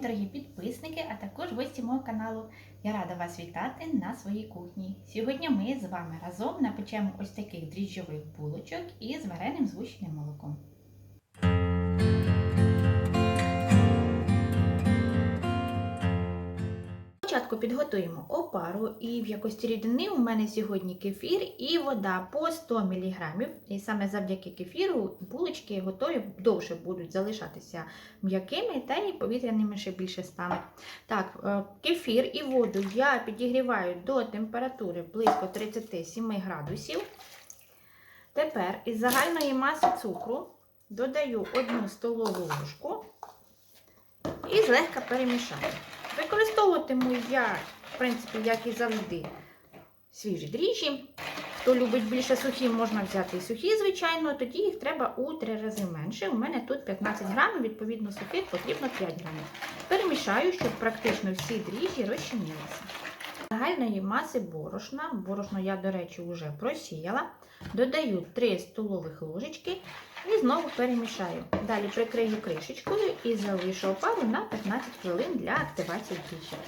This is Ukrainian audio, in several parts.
дорогі підписники, а також гості мого каналу. Я рада вас вітати на своїй кухні. Сьогодні ми з вами разом напечемо ось таких дріжджових булочок із вареним згущеним молоком. Спочатку підготуємо опару і в якості рідини у мене сьогодні кефір і вода по 100 мг. І саме завдяки кефіру булочки готові довше будуть залишатися м'якими та і повітряними ще більше стануть. Так, е, кефір і воду я підігріваю до температури близько 37 градусів. Тепер із загальної маси цукру додаю 1 столову ложку і злегка перемішаю. Використовуватиму я, в принципі, як і завжди, свіжі дріжджі. Хто любить більше сухі, можна взяти і сухі, звичайно, тоді їх треба у 3 рази менше. У мене тут 15 грамів, відповідно, сухих потрібно 5 грамів. Перемішаю, щоб практично всі дріжджі розчинилися. Загальної маси борошна, борошно я, до речі, вже просіяла. Додаю 3 столових ложечки і знову перемішаю. Далі прикрию кришечкою і залишу опару на 15 хвилин для активації дріжджів.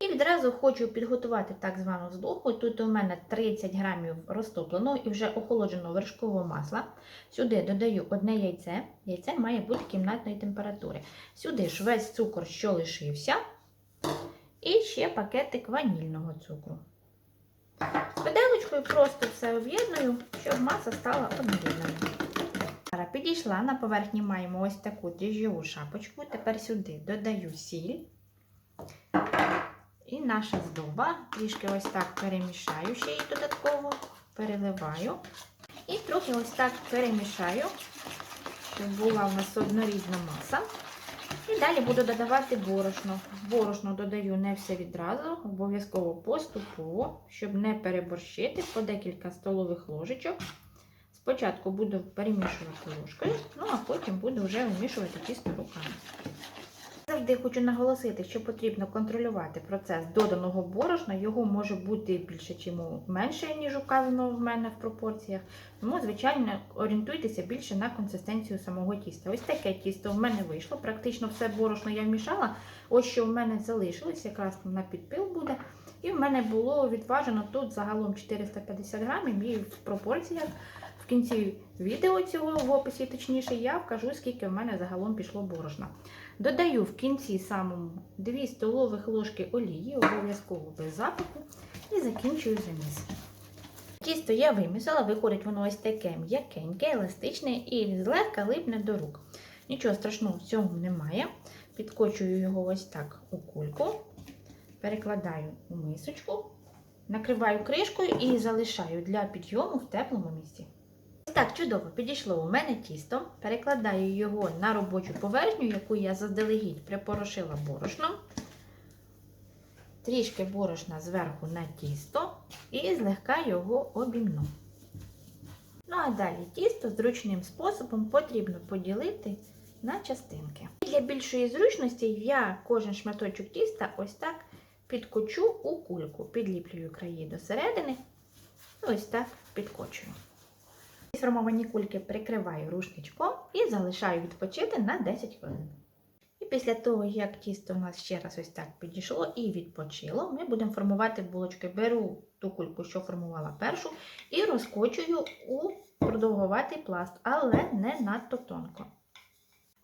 І відразу хочу підготувати так звану здобу. Тут у мене 30 грамів розтопленого і вже охолодженого вершкового масла. Сюди додаю одне яйце. Яйце має бути кімнатної температури. Сюди ж весь цукор, що лишився, і ще пакетик ванільного цукру. З виделочкою просто все об'єдную, щоб маса стала однорідною. Зараз підійшла, на поверхні маємо ось таку дріжджову шапочку. Тепер сюди додаю сіль. І наша здоба. Трішки ось так перемішаю ще її додатково, переливаю. І трохи ось так перемішаю, щоб була у нас однорідна маса. І далі буду додавати борошно. Борошно додаю не все відразу, обов'язково поступово, щоб не переборщити по декілька столових ложечок. Спочатку буду перемішувати ложкою, ну а потім буду вже вимішувати тісто руками. Завжди хочу наголосити, що потрібно контролювати процес доданого борошна. Його може бути більше чи менше, ніж указано в мене в пропорціях. Тому, звичайно, орієнтуйтеся більше на консистенцію самого тіста. Ось таке тісто в мене вийшло. Практично все борошно я вмішала. Ось що в мене залишилось, якраз на підпил буде. І в мене було відважено тут загалом 450 грамів і в пропорціях. В кінці відео цього в описі, точніше, я вкажу, скільки в мене загалом пішло борошна. Додаю в кінці самому 2 столових ложки олії, обов'язково без запаху, і закінчую заміс. Тісто я вимісила, виходить воно ось таке м'якеньке, еластичне і злегка липне до рук. Нічого страшного в цьому немає. Підкочую його ось так у кульку, перекладаю у мисочку, накриваю кришкою і залишаю для підйому в теплому місці. Так чудово підійшло у мене тісто. Перекладаю його на робочу поверхню, яку я заздалегідь припорошила борошном. Трішки борошна зверху на тісто і злегка його обімну. Ну а далі тісто зручним способом потрібно поділити на частинки. І Для більшої зручності я кожен шматочок тіста ось так підкочу у кульку, підліплюю краї до середини, ось так підкочую. Сформовані кульки прикриваю рушничком і залишаю відпочити на 10 хвилин. І після того, як тісто у нас ще раз ось так підійшло і відпочило, ми будемо формувати булочки. Беру ту кульку, що формувала першу, і розкочую у продовгуватий пласт, але не надто тонко.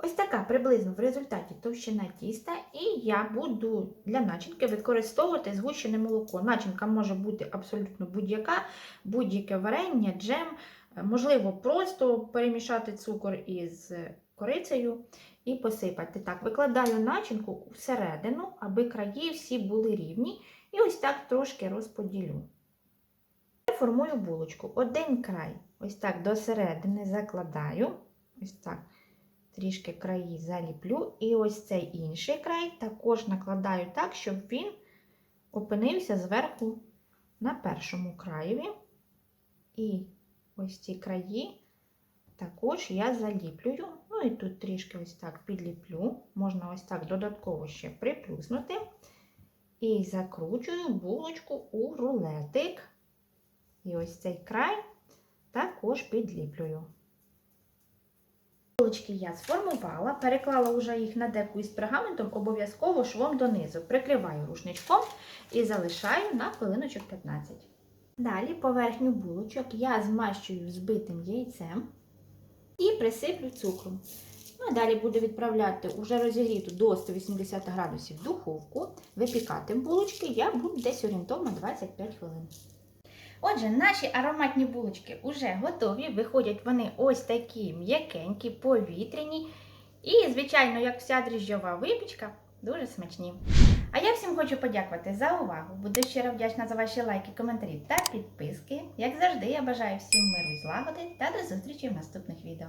Ось така приблизно в результаті товщина тіста, і я буду для начинки використовувати згущене молоко. Начинка може бути абсолютно будь-яка, будь-яке варення, джем. Можливо, просто перемішати цукор із корицею і посипати. Так, викладаю начинку всередину, аби краї всі були рівні. І ось так трошки розподілю. Формую булочку. Один край, ось так до середини закладаю. Ось так, трішки краї заліплю. І ось цей інший край також накладаю так, щоб він опинився зверху на першому краєві. І ось ці краї також я заліплюю. Ну і тут трішки ось так підліплю. Можна ось так додатково ще приплюснути. І закручую булочку у рулетик. І ось цей край також підліплюю. Булочки я сформувала, переклала вже їх на деку із пергаментом, обов'язково швом донизу. Прикриваю рушничком і залишаю на хвилиночок 15. Далі поверхню булочок я змащую взбитим яйцем і присиплю цукром. Ну, а далі буду відправляти уже розігріту до 180 градусів духовку. Випікати булочки я буду десь орієнтовно 25 хвилин. Отже, наші ароматні булочки вже готові. Виходять вони ось такі м'якенькі, повітряні. І, звичайно, як вся дріжджова випічка, дуже смачні. А я всім хочу подякувати за увагу. Буду щиро вдячна за ваші лайки, коментарі та підписки. Як завжди, я бажаю всім миру і злагоди та до зустрічі в наступних відео.